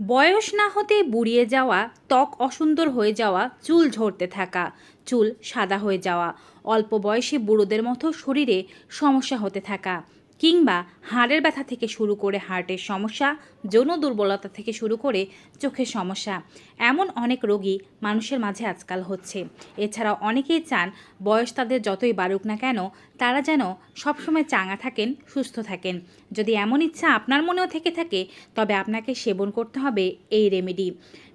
বয়স না হতে বুড়িয়ে যাওয়া, ত্বক অসুন্দর হয়ে যাওয়া, চুল ঝরতে থাকা, চুল সাদা হয়ে যাওয়া, অল্প বয়সে বুড়োদের মতো শরীরে সমস্যা হতে থাকা। কিংবা হাড়ের ব্যথা থেকে শুরু করে হার্টের সমস্যা, যৌন দুর্বলতা থেকে শুরু করে চোখের সমস্যা, এমন অনেক রোগী মানুষের মাঝে আজকাল হচ্ছে। এছাড়াও অনেকেই চান বয়স তাদের যতই বাড়ুক না কেন, তারা যেন সবসময় চাঙা থাকেন, সুস্থ থাকেন। যদি এমন ইচ্ছা আপনার মনেও থেকে থাকে, তবে আপনাকে সেবন করতে হবে এই রেমেডি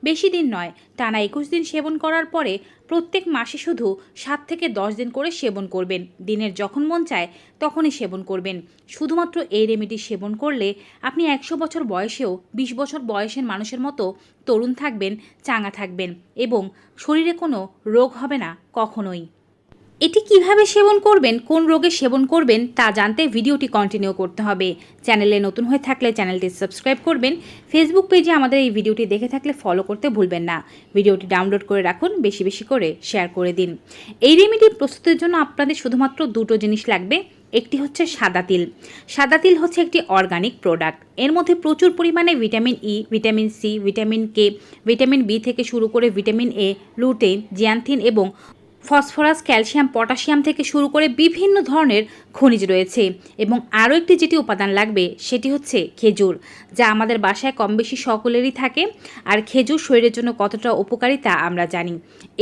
বেশি দিন নয়। টানা একুশ দিন সেবন করার পরে প্রত্যেক মাসে শুধু সাত থেকে দশ দিন করে সেবন করবেন। দিনের যখন মন চায় তখনই সেবন করবেন। শুধুমাত্র এই রেমেডি সেবন করলে আপনি একশো বছর বয়সেও বিশ বছর বয়সের মানুষের মতো তরুণ থাকবেন চাঙা থাকবেন এবং শরীরে কোনো রোগ হবে না কখনোই। এটি কীভাবে সেবন করবেন, কোন রোগে সেবন করবেন, তা জানতে ভিডিওটি কন্টিনিউ করতে হবে। চ্যানেলে নতুন হয়ে থাকলে চ্যানেলটি সাবস্ক্রাইব করবেন। ফেসবুক পেজে আমাদের এই ভিডিওটি দেখে থাকলে ফলো করতে ভুলবেন না। ভিডিওটি ডাউনলোড করে রাখুন, বেশি বেশি করে শেয়ার করে দিন। এই রেমেডি প্রস্তুতের জন্য আপনাদের শুধুমাত্র দুটো জিনিস লাগবে। একটি হচ্ছে সাদা তিল। সাদা তিল হচ্ছে একটি অর্গানিক প্রোডাক্টের মধ্যে প্রচুর পরিমাণে vitamin E vitamin C vitamin K vitamin B থেকে শুরু করে ভিটামিন এ লুটেন জিয়ান্থিন এবং ফসফরাস, ক্যালসিয়াম, পটাশিয়াম থেকে শুরু করে বিভিন্ন ধরনের খনিজ রয়েছে এবং আরও একটি যেটি উপাদান লাগবে সেটি হচ্ছে খেজুর, যা আমাদের বাসায় কম বেশি সকলেরই থাকে আর খেজুর শরীরের জন্য কতটা উপকারী তা আমরা জানি।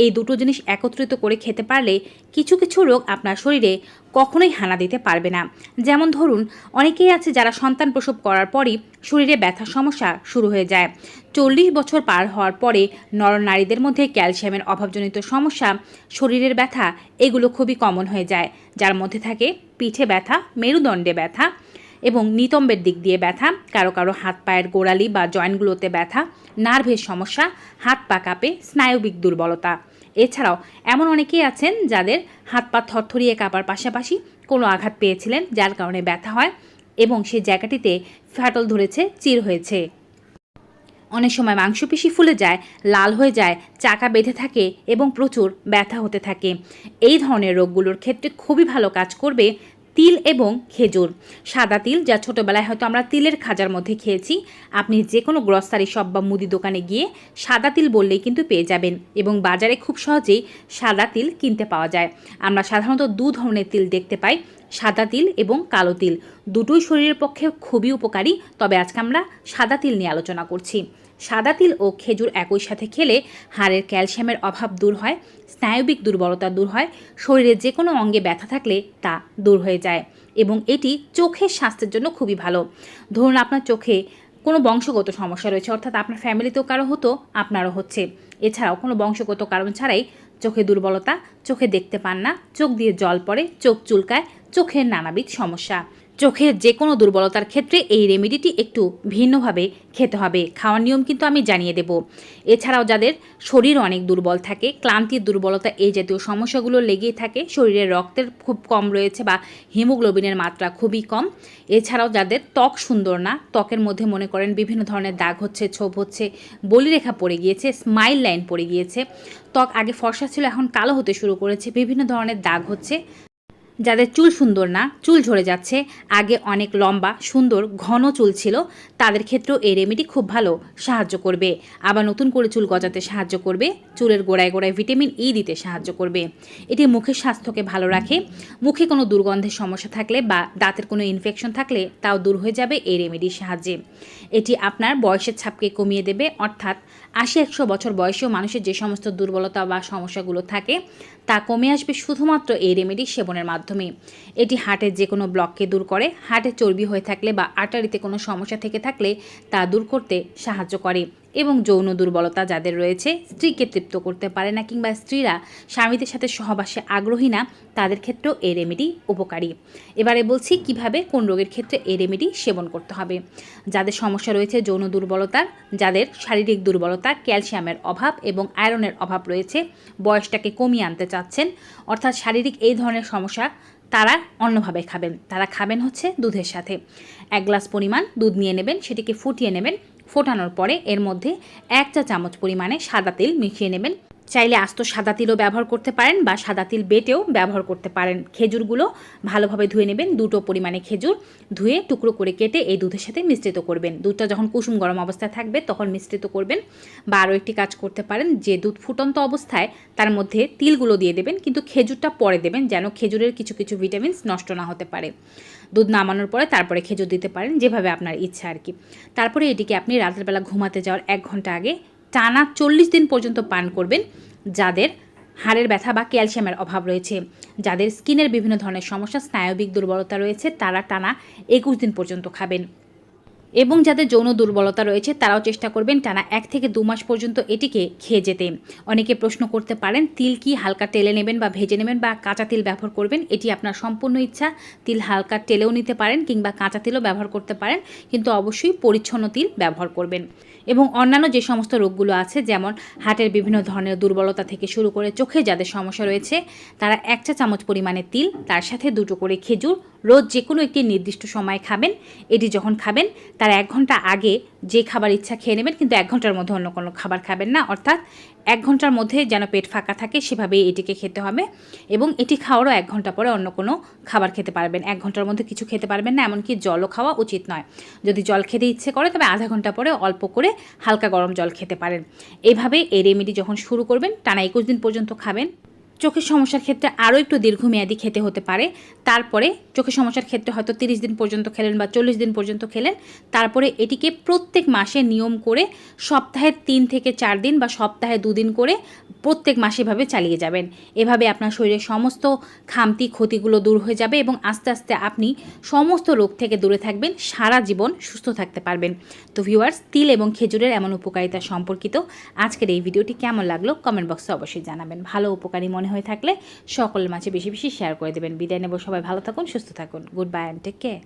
এই দুটো জিনিস একত্রিত করে খেতে পারলে কিছু কিছু রোগ আপনার শরীরে কখনোই হানা দিতে পারবে না। যেমন ধরুন, অনেকেই আছে যারা সন্তান প্রসব করার পরই শরীরে ব্যথার সমস্যা শুরু হয়ে যায়। চল্লিশ বছর পার হওয়ার পরে নরনারীদের মধ্যে ক্যালসিয়ামের অভাবজনিত সমস্যা, শরীরের ব্যথা, এগুলো খুবই কমন হয়ে যায়। যার মধ্যে থাকে পিঠে ব্যথা, মেরুদণ্ডে ব্যথা এবং নিতম্বের দিক দিয়ে ব্যথা, কারও কারও হাত পায়ের গোড়ালি বা জয়েন্টগুলোতে ব্যথা, নার্ভের সমস্যা, হাত পা কাঁপে, স্নায়বিক দুর্বলতা। এছাড়াও এমন অনেকেই আছেন যাদের হাত পা থরথরিয়ে কাপার পাশাপাশি কোনো আঘাত পেয়েছিলেন, যার কারণে ব্যথা হয় এবং সেই জায়গাটিতে ফাটল ধরেছে, চির হয়েছে। অনেক সময় মাংসপেশি ফুলে যায়, লাল হয়ে যায়, চাকা বেঁধে থাকে এবং প্রচুর ব্যথা হতে থাকে। এই ধরনের রোগগুলোর ক্ষেত্রে খুবই ভালো কাজ করবে তিল এবং খেজুর। সাদা তিল, যা ছোটোবেলায় হয়তো আমরা তিলের খাজার মধ্যে খেয়েছি, আপনি যে কোনো গ্রসারি শপ বা মুদি দোকানে গিয়ে সাদা তিল বললেই কিন্তু পেয়ে যাবেন এবং বাজারে খুব সহজেই সাদা তিল কিনতে পাওয়া যায়। আমরা সাধারণত দু ধরনের তিল দেখতে পাই, সাদা তিল এবং কালো তিল। দুটোই শরীরের পক্ষে খুবই উপকারী, তবে আজকে আমরা সাদা তিল নিয়ে আলোচনা করছি। সাদা তিল ও খেজুর একই সাথে খেলে হাড়ের ক্যালসিয়ামের অভাব দূর হয়, স্নায়বিক দুর্বলতা দূর হয়, শরীরের যে কোনো অঙ্গে ব্যথা থাকলে তা দূর হয়ে যায় এবং এটি চোখের স্বাস্থ্যের জন্য খুবই ভালো। ধরুন আপনার চোখে কোনো বংশগত সমস্যা রয়েছে, অর্থাৎ আপনার ফ্যামিলিতেও কারও হতো, আপনারও হচ্ছে। এছাড়াও কোনো বংশগত কারণ ছাড়াই চোখে দুর্বলতা, চোখে দেখতে পান না, চোখ দিয়ে জল পড়ে, চোখ চুলকায়, চোখের নানাবিধ সমস্যা। চোখের যে কোনো দুর্বলতার ক্ষেত্রে এই রেমেডিটি একটু ভিন্নভাবে খেতে হবে। খাওয়ার নিয়ম কিন্তু আমি জানিয়ে দেব। এছাড়াও যাদের শরীর অনেক দুর্বল থাকে, ক্লান্তির দুর্বলতা এই জাতীয় সমস্যাগুলো লেগেই থাকে, শরীরে রক্তের খুব কম রয়েছে বা হিমোগ্লোবিনের মাত্রা খুবই কম। এছাড়াও যাদের ত্বক সুন্দর না, ত্বকের মধ্যে মনে করেন বিভিন্ন ধরনের দাগ হচ্ছে, ছোপ হচ্ছে, বলিরেখা পড়ে গিয়েছে স্মাইল লাইন পড়ে গিয়েছে, ত্বক আগে ফর্সা ছিল, এখন কালো হতে শুরু করেছে, বিভিন্ন ধরনের দাগ হচ্ছে। যাদের চুল সুন্দর না, চুল ঝরে যাচ্ছে, আগে অনেক লম্বা, সুন্দর, ঘন চুল ছিল, তাদের ক্ষেত্রেও এই রেমেডি খুব ভালো, সাহায্য করবে। আবার নতুন করে চুল গজাতে সাহায্য করবে, চুলের গোড়ায় গোড়ায় ভিটামিন ই দিতে সাহায্য করবে। এটি মুখের স্বাস্থ্যকে ভালো রাখে। মুখে কোনো দুর্গন্ধের সমস্যা থাকলে বা দাঁতের কোনো ইনফেকশন থাকলে তাও দূর হয়ে যাবে এই রেমেডির সাহায্যে। এটি আপনার বয়সের ছাপকে কমিয়ে দেবে, অর্থাৎ আশি একশো বছর বয়সেও মানুষের যে সমস্ত দুর্বলতা বা সমস্যাগুলো থাকে, তা কমে আসবে শুধুমাত্র এই রেমেডি সেবনের মাধ্যমে। এটি হার্টের যে কোনো ব্লককে দূর করে হার্টে চর্বি হয়ে থাকলে বা আটারিতে কোনো সমস্যা থেকে থাকলে তা দূর করতে সাহায্য করে। এবং যৌন দুর্বলতা যাদের রয়েছে, স্ত্রীকে তৃপ্ত করতে পারে না কিংবা স্ত্রীরা স্বামীদের সাথে সহবাসে আগ্রহী না, তাদের ক্ষেত্রেও এই রেমেডি উপকারী। এবারে বলছি কীভাবে, কোন রোগের ক্ষেত্রে এই রেমেডি সেবন করতে হবে। যাদের সমস্যা রয়েছে যৌন দুর্বলতার যাদের শারীরিক দুর্বলতা, ক্যালসিয়ামের অভাব এবং আয়রনের অভাব রয়েছে, বয়সটাকে কমিয়ে আনতে চাচ্ছেন, অর্থাৎ শারীরিক এই ধরনের সমস্যা তারা অন্যভাবে খাবেন। তারা খাবেন হচ্ছে দুধের সাথে। এক গ্লাস পরিমাণ দুধ নিয়ে নেবেন, সেটিকে ফুটিয়ে নেবেন ফোটানোর পরে এর মধ্যে এক চা চামচ পরিমাণে সাদা তেল মিশিয়ে নেবেন। চাইলে আস্ত সাদা তিলও ব্যবহার করতে পারেন বা সাদা তিল বেটেও ব্যবহার করতে পারেন। খেজুরগুলো ভালোভাবে ধুয়ে নেবেন, দুটো পরিমাণে খেজুর ধুয়ে টুকরো করে কেটে এই দুধের সাথে মিশ্রিত করবেন। দুধটা যখন কুসুম গরম অবস্থায় থাকবে তখন মিশ্রিত করবেন বা আরও একটি কাজ করতে পারেন, যে দুধ ফুটন্ত অবস্থায় তার মধ্যে তিলগুলো দিয়ে দেবেন, কিন্তু খেজুরটা পরে দেবেন যেন খেজুরের কিছু কিছু ভিটামিনস নষ্ট না হতে পারে। দুধ নামানোর পরে তারপরে খেজুর দিতে পারেন, যেভাবে আপনার ইচ্ছা আর কি। তারপরে এটিকে আপনি রাতের বেলা ঘুমাতে যাওয়ার এক ঘণ্টা আগে টানা চল্লিশ দিন পর্যন্ত পান করবেন, যাদের হাড়ের ব্যথা বা ক্যালসিয়ামের অভাব রয়েছে, যাদের স্কিনের বিভিন্ন ধরনের সমস্যা, স্নায়বিক দুর্বলতা রয়েছে, তারা টানা একুশ দিন পর্যন্ত খাবেন। এবং যাদের যৌন দুর্বলতা রয়েছে, তারাও চেষ্টা করবেন টানা এক থেকে দু মাস পর্যন্ত এটিকে খেয়ে যেতে। অনেকে প্রশ্ন করতে পারেন, তিল কি হালকা টেলে নেবেন বা ভেজে নেবেন বা কাঁচা তিল ব্যবহার করবেন? এটি আপনার সম্পূর্ণ ইচ্ছা। তিল হালকা টেলেও নিতে পারেন কিংবা কাঁচা তিলও ব্যবহার করতে পারেন, কিন্তু অবশ্যই পরিচ্ছন্ন তিল ব্যবহার করবেন। এবং অন্যান্য যে সমস্ত রোগগুলো আছে, যেমন হার্টের বিভিন্ন ধরনের দুর্বলতা থেকে শুরু করে চোখে যাদের সমস্যা রয়েছে, তারা এক চা চামচ পরিমাণে তিল, তার সাথে দুটো করে খেজুর রোজ যে কোনো একটি নির্দিষ্ট সময়ে খাবেন। এটি যখন খাবেন, তার এক ঘণ্টা আগে যে খাবার ইচ্ছা খেয়ে নেবেন, কিন্তু এক ঘণ্টার মধ্যে অন্য কোনো খাবার খাবেন না। অর্থাৎ এক ঘণ্টার মধ্যে যেন পেট ফাঁকা থাকে, সেভাবেই এটিকে খেতে হবে এবং এটি খাওয়ারও এক ঘণ্টা পরে অন্য কোনো খাবার খেতে পারবেন। এক ঘণ্টার মধ্যে কিছু খেতে পারবেন না, এমনকি জলও খাওয়া উচিত নয়। যদি জল খেতে ইচ্ছে করে, তবে আধা ঘণ্টা পরে অল্প করে হালকা গরম জল খেতে পারেন। এইভাবে এই রেমেডি যখন শুরু করবেন, টানা একুশ দিন পর্যন্ত খাবেন। চোখের সমস্যার ক্ষেত্রে আরও একটু দীর্ঘমেয়াদী খেতে হতে পারে। তারপরে চোখের সমস্যার ক্ষেত্রে হয়তো তিরিশ দিন পর্যন্ত খেলেন বা চল্লিশ দিন পর্যন্ত খেলেন। তারপরে এটিকে প্রত্যেক মাসে নিয়ম করে সপ্তাহে তিন থেকে চার দিন বা সপ্তাহে দুদিন করে প্রত্যেক মাসে এভাবে চালিয়ে যাবেন। এভাবে আপনার শরীরের সমস্ত খামতি ক্ষতিগুলো দূর হয়ে যাবে এবং আস্তে আস্তে আপনি সমস্ত রোগ থেকে দূরে থাকবেন, সারা জীবন সুস্থ থাকতে পারবেন। তো ভিউয়ার্স, তিল এবং খেজুরের এমন উপকারিতা সম্পর্কিত আজকের এই ভিডিওটি কেমন লাগল কমেন্ট বক্সে অবশ্যই জানাবেন। ভালো উপকারী মনে হয়ে থাকলে সকল মাঝে বেশি বেশি শেয়ার করে দেবেন। বিদায় নেব। সবাই ভালো থাকুন, সুস্থ থাকুন। Goodbye and take care